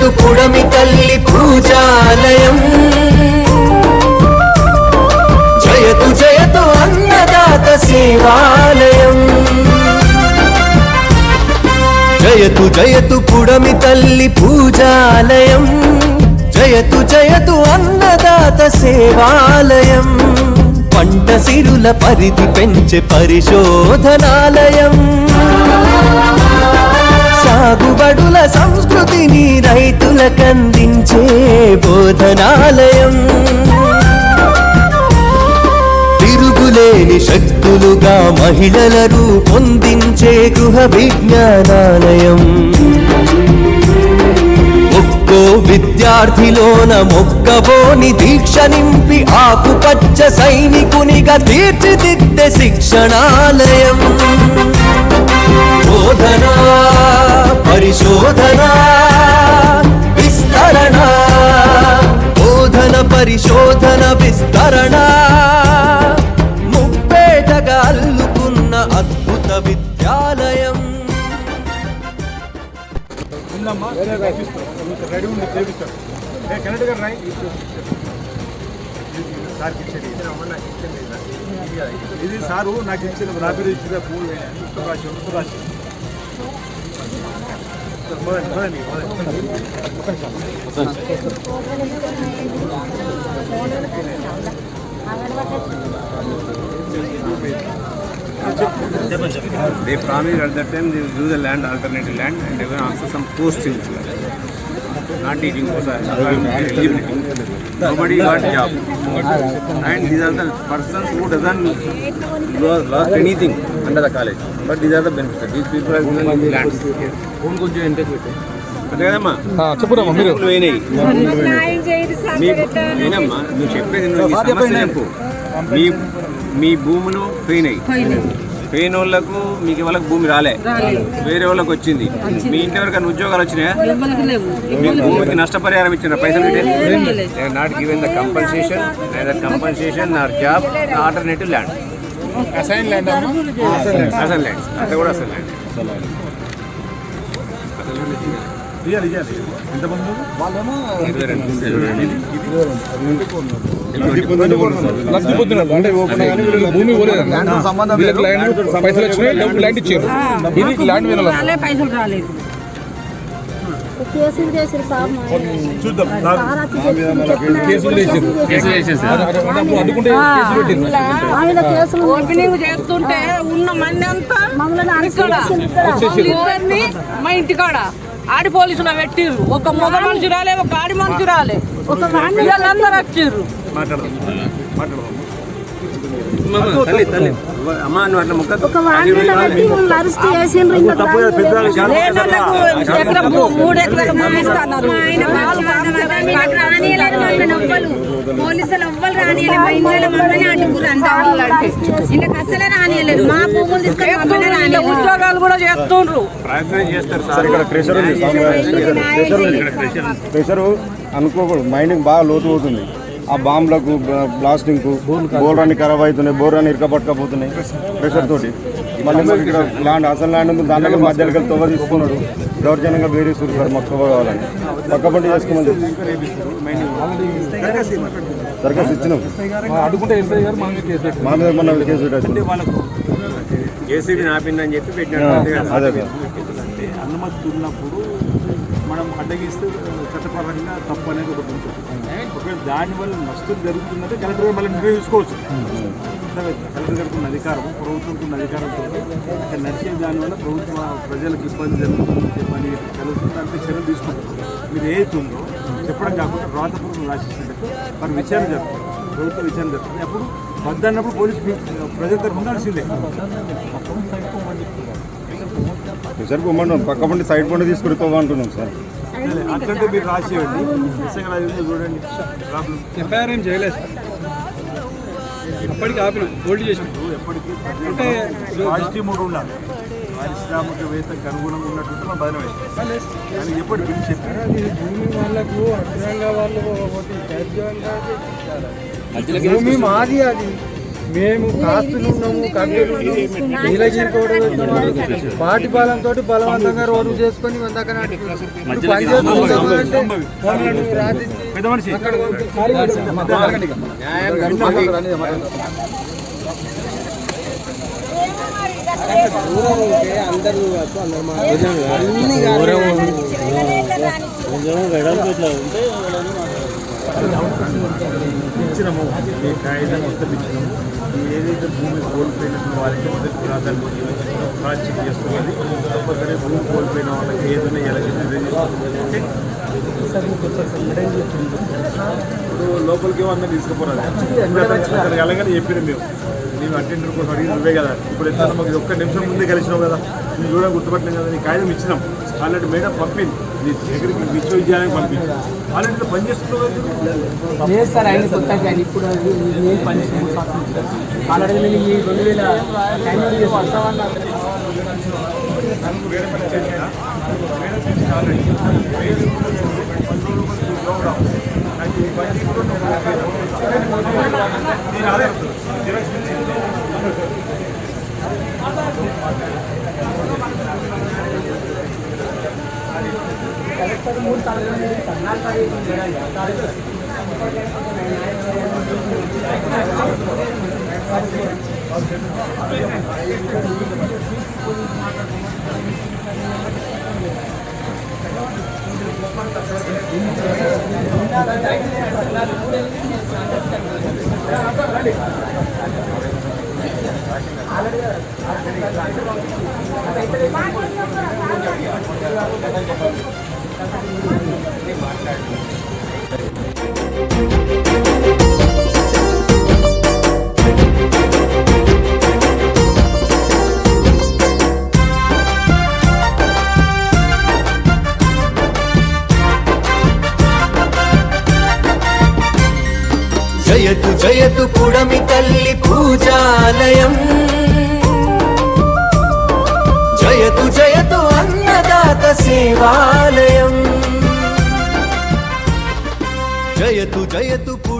జయతు పుడమి తల్లి పూజాలయం. జయతు జయతు అన్నదాత సేవాలయం జయతు జయతు పుడమి తల్లి పూజాలయం. జయతు జయతు అన్నదాత సేవాలయం పంట సిరుల పరిధి పెంచే పరిశోధనాలయం. సాగుబడుల సంస్కృతిని రైతులకందించే బోధనాలయం. తిరుగులేని శక్తులుగా మహిళల రూపొందించే గృహ విజ్ఞానాలయం. ఒక్కో విద్యార్థిలోన మొక్కబోని దీక్ష నింపి ఆకుపచ్చ సైనికునిగా తీర్చిదిద్దే శిక్షణాలయం. బోధన పరిశోధన విస్తరణ బోధన పరిశోధన విస్తరణ. ముప్పేటగా అల్లుకున్న అద్భుత విద్యాలయం. రెడీ ఉంది చేపిస్తాడు ఇది సారు నాకు ఇచ్చిన నా పేరు ఇచ్చిన పూలు. రాసి రాసి. They promised at that time they will do the land, alternative land, and they will also some postings. Not teaching nobody got job and these are persons anything under the college but these are the benefit these people మీ మీ భూములు పోయినాయి. పోయిన వాళ్ళకు మీకు వాళ్ళకి భూమి రాలే. వేరే వాళ్ళకి వచ్చింది. మీ ఇంటి వరకు ఉద్యోగాలు వచ్చినాయా? మీ భూమికి నష్టపరిహారం ఇచ్చిన పైసలు not given the compensation neither compensation nor job alternative land assign land అసలు ల్యాండ్ అంతా కూడా అసలు ల్యాండ్ ఇయ్యాలి ఇయ్యాలి. ఎంతమంది లబ్ధి పొందినారు. అంటే వీళ్ళకి భూమి పోలేదు వీళ్ళకి ల్యాండ్ పైసలు వచ్చినాయి డబ్బు ల్యాండ్ ఇచ్చారు. ఇది ల్యాండ్ రాలే పైసలు రాలేదు. కేసులు చేసారు కేసులు ఓపెనింగ్ చేస్తుంటే ఉన్న మంది అంతా మమ్మల్ని మా ఇంటికాడ. ఆడి పోలీసులు పెట్టిర్రు. ఒక మగ మనిషి రాలే ఒక ఆడి మనిషి రాలే. ఒక వీళ్ళందరూ వచ్చిర్రు. మూడు ఎకరాల పోలీసులు ఎవ్వరు రానియలేదు మా ఇంట్లో మమ్మల్ని ఇంకా అసలే రానియలేదు. మా భూములు తీసుకొని మమ్మల్ని రానియలేదు. ఉద్యోగాలు కూడా చేస్తుండ్రు. ప్రయత్నం చేస్తారు సార్. ఇక్కడ ప్రెషర్ ఉంది. ప్రెషర్ ఉంది. ప్రెషర్ అనుకోకూడదు. మైండ్కి బాగా లోతు అవుతుంది ఆ బాంబులకు బ్లాస్టింగ్కు బోర్రాన్ని ఖరాబ్ అవుతున్నాయి బోర్రాన్ని ఇరకపట్టకపోతున్నాయి ప్రెషర్ తోటి. మళ్ళీ మాకు ఇక్కడ ల్యాండ్ అసలు ల్యాండ్ ఉంది దాంట్లో మధ్యలో తవ్వ తీసుకున్నాడు. దౌర్జన్యంగా బేరేస్తారు సార్ మాకు తవ్వ కావాలని. పక్క పంట చేసుకోమని దరఖాస్తు ఇచ్చినాం. మన మా మీద మొన్న కేసు జేసీబీ నాపిందని చెప్పి పెట్టినాడు. అదే అనుమతి ఉన్నప్పుడు మనం అడ్డగిస్తే చట్టపరంగా తప్పు అనేది ఒకటి ఉంటుంది. ఒకవేళ దానివల్ల నష్టం జరుగుతుందంటే కలెక్టర్ గారు మళ్ళీ నిర్వహించుకోవచ్చు కలెక్టర్ గారికి ఉన్న అధికారం ప్రభుత్వంకి ఉన్న అధికారంతో అక్కడ నడిచే దానివల్ల ప్రభుత్వ ప్రజలకు ఇబ్బంది జరుగుతుంది చెప్పని జరుగుతుంది చర్యలు తీసుకుంటారు. మీరు ఏదైతే ఉందో చెప్పడం కాకుండా రాతపూర్వం రాసినట్టు మరి విచారణ జరుగుతుంది. ప్రభుత్వ విచారణ జరుగుతుంది. అప్పుడు వద్దన్నప్పుడు పోలీసు ప్రజల తరఫు ఉండాల్సిందే ప్రెషర్ పక్క పండి సైడ్ పండి తీసుకుని పోవాలంటున్నాం సార్. అట్లంటే మీరు రాసేయండి. నిజంగా చూడండి. ప్రాబ్లం. ఎఫ్ఐఆర్ ఏం చేయలేదు. సార్ అప్పటికి ఆపిన హోల్డ్ చేసాం ఎప్పటికీ అంటే పాజిటివ్ మూడు ఉండాలి. పారిశ్రామికవేత్తకు అనుగుణంగా ఉన్నట్టు బదనం వేస్తాం కానీ ఎప్పుడు బిల్ చెప్పారు? భూమి వాళ్ళకు అడ్డంగా వాళ్ళు భూమి మాది అది. మేము కాస్తులు ఉన్నాము కట్టెలు నీలగిరి కూడా పాటి బలంతో బలవంతంగా రోడ్డు చేసుకొని వందక పని ఇచ్చినాము. మీ కాగితం మొత్తం ఇచ్చినాము. ఏదైతే భూమి కోల్పోయినట్టు వారికి మొదటి ప్రాధాన్యత క్రాస్ చెక్ చేసుకోవాలి భూమి కోల్పోయిన వాళ్ళకి ఏదైనా ఎలాగైతే ఇప్పుడు లోపలికి ఏమన్నా తీసుకుపోరాదు అక్కడికి వెళ్ళగానే చెప్పిన మేము. నీవు అటెండర్ కోసం అడిగి నువ్వే కదా. ఇప్పుడు ఎంత మాకు ఒక్క నిమిషం ముందే కలిసినావు కదా. నువ్వు కూడా గుర్తుపట్టలేదు కదా. నీ కాగితం ఇచ్చినాం. ఆల్రెడీ మేడం పంపింది. దగ్గరికి విశ్వవిద్యాలయం పంపింది ఆల్రెడీ పని చేస్తున్నావు కదా లేదు సార్ ఆయన కొత్త కానీ ఇప్పుడు నేను పని ఆల్రెడీ నేను ఈ రెండు వేల ಇಪ್ಪತ್ತ್ ಮೂರು ತಾಲೂಕಿನಲ್ಲಿ ಕರ್ನಾಟಕ ಆಲ್ರೆಡಿ జయతు పుడమి తల్లి పూజాలయం. జయతు జయతు అన్నదాత సేవాలయం. జయతు జయతు పుడమి